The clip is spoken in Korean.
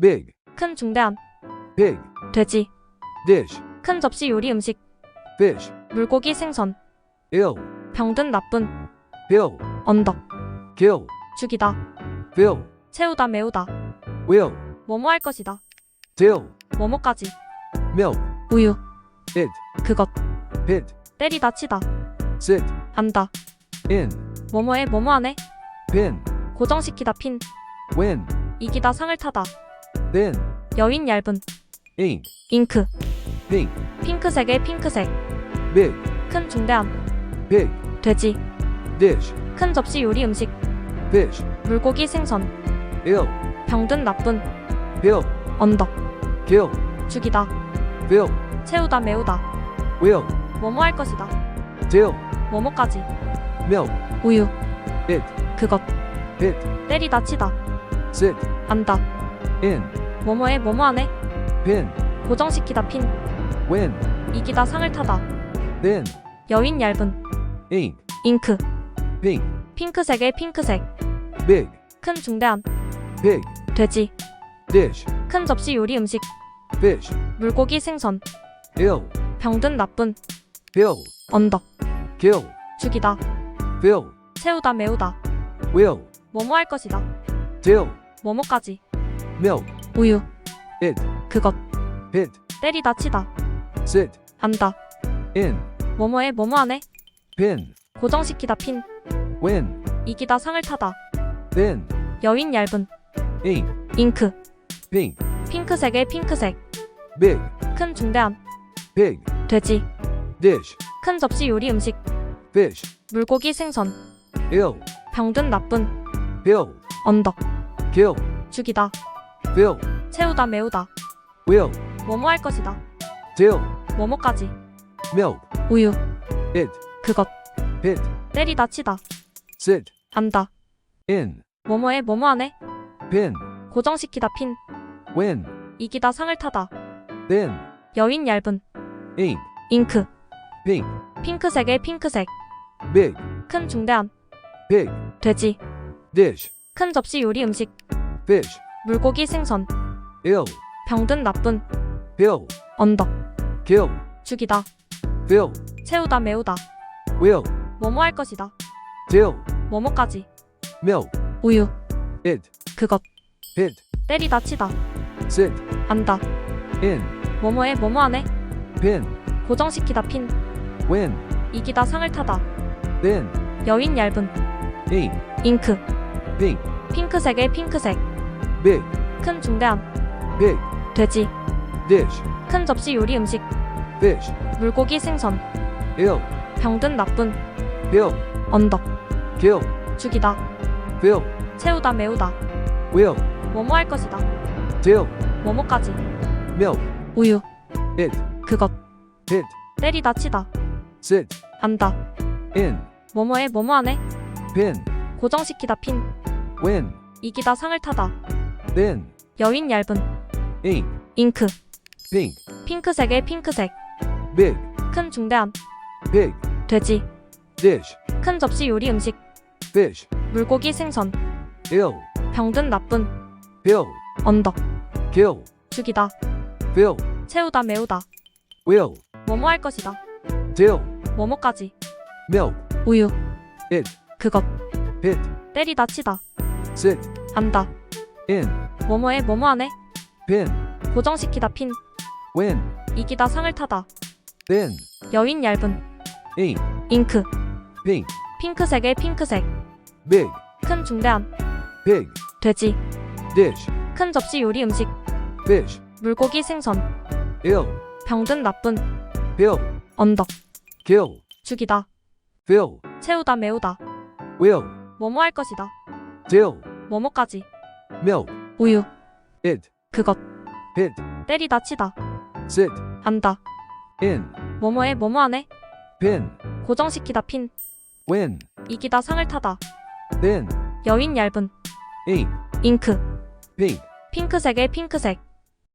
big, 큰 중대한, pig, 돼지, dish, 큰 접시 요리 음식, fish, 물고기 생선, ill, 병든 나쁜, pill, 언덕, kill, 죽이다, fill, 채우다 메우다, will, 뭐뭐 할 것이다, till, 뭐뭐까지, milk, 우유, it, 그것, pit, 때리다 치다, sit, 안다, in, 뭐뭐해 뭐뭐하네, pin, 고정시키다 핀, win, 이기다 상을 타다, thin, 여인 얇은, ink, 잉크, pink, 핑크색의 핑크색, big, 큰 중대한, pig, 돼지, dish, 큰 접시 요리 음식, fish, 물고기 생선, ill, 병든 나쁜, pill, 언덕, kill, 죽이다, fill, 채우다 메우다, will, 뭐뭐 할 것이다, till, 뭐뭐까지, milk, 우유, it, 그것, pit, 때리다 치다, sit, 안다, in, 뭐뭐해 뭐뭐하네, pin, 고정시키다 핀, win, 이기다 상을 타다, thin, 여인 얇은, ink, 잉크, pink, 핑크색의 핑크색, big, 큰 중대한, pig, 돼지, dish, 큰 접시 요리 음식, fish, 물고기 생선, ill, 병든 나쁜, pill, 언덕, kill, 죽이다, fill, 채우다 메우다, will, 뭐뭐 할 것이다, till, 뭐뭐까지, milk, 우유, it, 그것, pit, 때리다 치다, sit, 안다, in, 뭐뭐해 뭐뭐하네, pin, 고정시키다 핀, win, 이기다 상을 타다, thin, 여인 얇은, ink, 잉크, pink, 핑크색의 핑크색, big, 큰 중대한, pig, 돼지, dish, 큰 접시 요리 음식, fish, 물고기 생선, ill, 병든 나쁜, pill, 언덕, kill, 죽이다, fill, 채우다 메우다, will, 뭐뭐 할 것이다, till, 뭐뭐까지, milk, 우유, it, 그것, pit, 때리다 치다, sit, 안다, in, 뭐뭐해 뭐뭐하네, pin, 고정시키다 핀, win, 이기다 상을 타다, thin, 여인 얇은, ink, 잉크, pink, 핑크색의 핑크색, big, 큰 중대한, pig, 돼지, dish, 큰 접시 요리 음식, fish, 물고기 생선, ill, 병든 나쁜, pill, 언덕, kill, 죽이다, fill, 채우다 메우다, will, 뭐뭐 할 것이다, till, 뭐뭐까지, milk, 우유, it, 그것, pit, 때리다 치다, sit, 안다, in, 뭐뭐해 뭐뭐하네, pin, 고정시키다 핀, win, 이기다 상을 타다, thin, 여인 얇은, ink, 잉크, pink, 핑크색의 핑크색, big, 큰 중대한, pig, 돼지, dish, 큰 접시 요리 음식, fish, 물고기 생선, ill, 병든 나쁜, pill, 언덕, kill, 죽이다, fill, 채우다 메우다, will, 뭐뭐 할 것이다, till, 뭐뭐까지, milk, 우유, it, 그것, pit, 때리다 치다, sit, 안다, in, 뭐뭐해 뭐뭐하네, pin, 고정시키다 핀, win, 이기다 상을 타다, thin, 여인 얇은, ink, 잉크, pink, 핑크색의 핑크색, big, 큰 중대한, pig, 돼지, dish, 큰 접시 요리 음식, fish, 물고기 생선, ill, 병든 나쁜, pill, 언덕, kill, 죽이다, fill, 채우다 메우다, will, 뭐뭐 할 것이다, till, 뭐뭐까지, milk, 우유, it, 그것, pit, 때리다 치다, sit, 안다, in, 뭐뭐해 뭐뭐하네, pin, 고정시키다 핀, win, 이기다 상을 타다, thin, 여인 얇은, ink, 잉크, pink, 핑크색의 핑크색, big, 큰 중대한, pig, 돼지, dish, 큰 접시 요리 음식, fish, 물고기 생선, ill, 병든 나쁜, pill, 언덕, kill, 죽이다, fill, 채우다 메우다, will, 뭐뭐 할 것이다, till, 뭐뭐까지, milk, 우유, it, 그것, pit, 때리다 치다, sit, 안다, in, 뭐뭐해 뭐뭐하네, pin, 고정시키다 핀, win, 이기다 상을 타다, thin, 여인 얇은, ink, 잉크, pink, 핑크색의 핑크색,